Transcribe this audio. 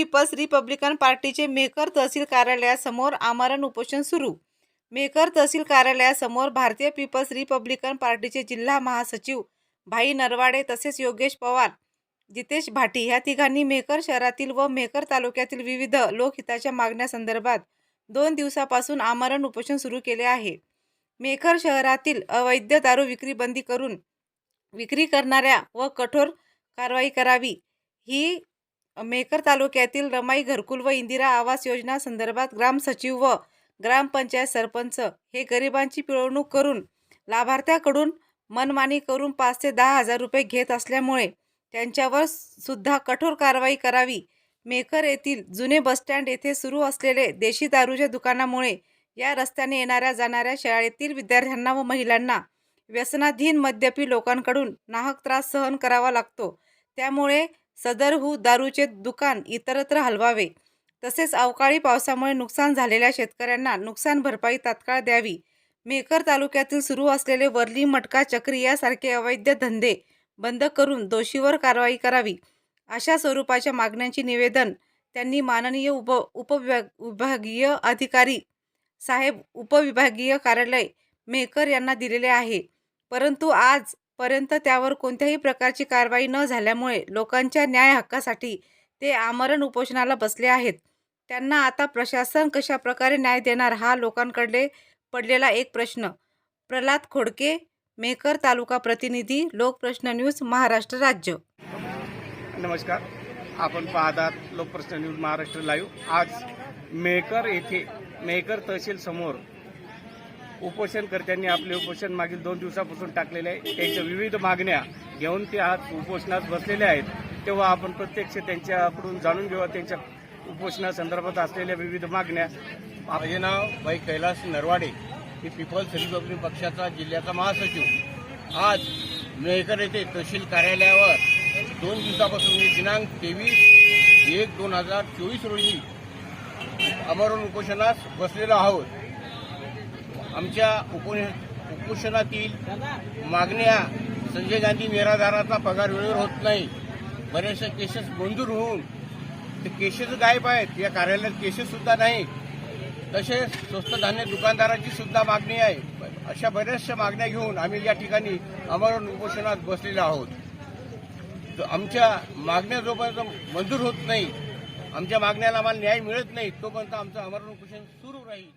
People's republican पार्टीचे मेकर तहसील कार्यालयासमोर आमरण उपोषण सुरू. मेकर तहसील कार्यालयासमोर भारतीय पीपल्स रिपब्लिकन पार्टीचे जिल्हा महासचिव भाई नरवाडे तसेच योगेश पवार जितेश भाटी ह्या तिघांनी मेकर शहरातील व मेकर तालुक्यातील विविध लोकहिताच्या मागण्यासंदर्भात दोन दिवसापासून आमरण उपोषण सुरू केले आहे. मेकर शहरातील अवैध दारू विक्री बंदी करून विक्री करणाऱ्या व कठोर कारवाई करावी ही मेकर तालुक्यातील रमाई घरकुल व इंदिरा आवास योजना संदर्भात ग्रामसचिव व ग्रामपंचायत सरपंच हे गरिबांची पिळवणूक करून लाभार्थ्याकडून मनमानी करून पाच ते दहा हजार रुपये घेत असल्यामुळे त्यांच्यावर सुद्धा कठोर कारवाई करावी. मेकर येथील जुने बसस्टँड येथे सुरू असलेले देशी दारूच्या दुकानामुळे या रस्त्याने येणाऱ्या जाणाऱ्या शाळेतील विद्यार्थ्यांना व महिलांना व्यसनाधीन मद्यपी लोकांकडून नाहक त्रास सहन करावा लागतो. त्यामुळे सदरहू दारूचे दुकान इतरत्र हलवावे. तसेच अवकाळी पावसामुळे नुकसान झालेल्या शेतकऱ्यांना नुकसान भरपाई तात्काळ द्यावी. मेकर तालुक्यातील सुरू असलेले वरली मटका चक्री यासारखे अवैध धंदे बंद करून दोषीवर कारवाई करावी. अशा स्वरूपाच्या मागण्यांची निवेदन त्यांनी माननीय उप उपविभाग विभागीय अधिकारी साहेब उपविभागीय कार्यालय मेकर यांना दिलेले आहे. परंतु आज पर्यंत त्यावर कोणत्याही प्रकारची कारवाई न झाल्यामुळे लोकांच्या न्याय हक्कासाठी ते आमरण उपोषणाला बसले आहेत. त्यांना आता प्रशासन कशा प्रकारे न्याय देणार हा लोकांकडे पडलेला एक प्रश्न. प्रल्हाद खोडके मेकर तालुका प्रतिनिधी लोकप्रश्न न्यूज महाराष्ट्र राज्य. नमस्कार. आपण पाहतात लोकप्रश्न न्यूज महाराष्ट्र लाईव्ह. आज मेकर येथे मेकर तहसील समोर उपोषणकर्त्यांनी आपले उपोषण मागील दोन दिवसापासून टाकलेले आहे. त्यांच्या विविध मागण्या घेऊन ते आज उपोषणात बसलेले आहेत. तेव्हा आपण प्रत्यक्ष त्यांच्याकडून जाणून घेऊ. त्यांच्या उपोषणासंदर्भात असलेल्या विविध मागण्या. माझे नाव भाई कैलास नरवाडे. मी पीपल्स रिपब्लिक पक्षाचा जिल्ह्याचा महासचिव. आज मेहकर येथे तहसील कार्यालयावर दोन दिवसापासून मी दिनांक तेवीस एक दोन हजार चोवीस रोजी अमरण उपोषणास बसलेलो आहोत. आमच्या उपो उपोषणातील मागण्या संजय गांधी निराधाराचा पगार वेळेवर होत नाही. बरेचसे केसेस मंजूर होऊन ते केसेस गायब आहेत. या कार्यालयात केसेस सुद्धा नाही. तसेच स्वस्त धान्य दुकानदाराची सुद्धा मागणी आहे. अशा बऱ्याचशा मागण्या घेऊन आम्ही या ठिकाणी अमरण उपोषणात बसलेलो आहोत. तर आमच्या मागण्या जोपर्यंत मंजूर होत नाही आमच्या मागण्याला आम्हाला न्याय मिळत नाही तोपर्यंत आमचं अमरण उपोषण सुरू राहील.